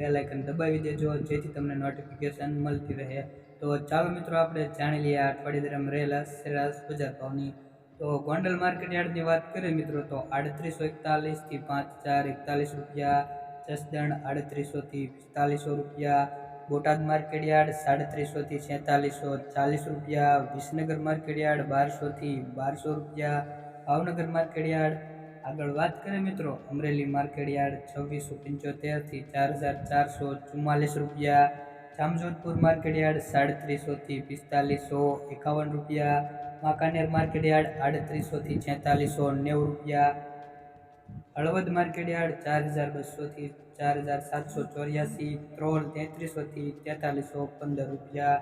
Bell icon દબાવી દેજો જેથી તમને નોટિફિકેશન મળતી રહે. તો ચાલો મિત્રો, આપણે જાણી લઈએ આ અઠવાડિયા દરમિયાન રહેલા સરેરાશ બજાર ભાવની. તો ગોંડલ માર્કેટ યાર્ડની વાત કરીએ મિત્રો, તો આડત્રીસો એકતાલીસથી પાંચ હજાર એકતાલીસ રૂપિયા, જસદણ આડત્રીસોથી પિસ્તાલીસો રૂપિયા, બોટાદ માર્કેટ યાર્ડ સાડત્રીસોથી છેતાલીસો ચાલીસ રૂપિયા, વિસનગર માર્કેટ યાર્ડ બારસોથી બારસો રૂપિયા, ભાવનગર માર્કેટ યાર્ડ આગળ વાત કરીએ મિત્રો, અમરેલી માર્કેટ યાર્ડ છવ્વીસો પંચોતેરથી ચાર હજાર ચારસો ચુમ્માલીસ રૂપિયા, જામજોધપુર માર્કેટ યાર્ડ સાડત્રીસોથી પિસ્તાલીસો એકાવન રૂપિયા વાંકાનેર માર્કેટ યાર્ડ આડત્રીસોથી છેતાલીસો નેવું રૂપિયા, હળવદ માર્કેટ યાર્ડ ચાર હજાર બસોથી ચાર હજાર સાતસો ચોર્યાસી ત્રણ તેત્રીસોથી તેતાલીસો પંદર રૂપિયા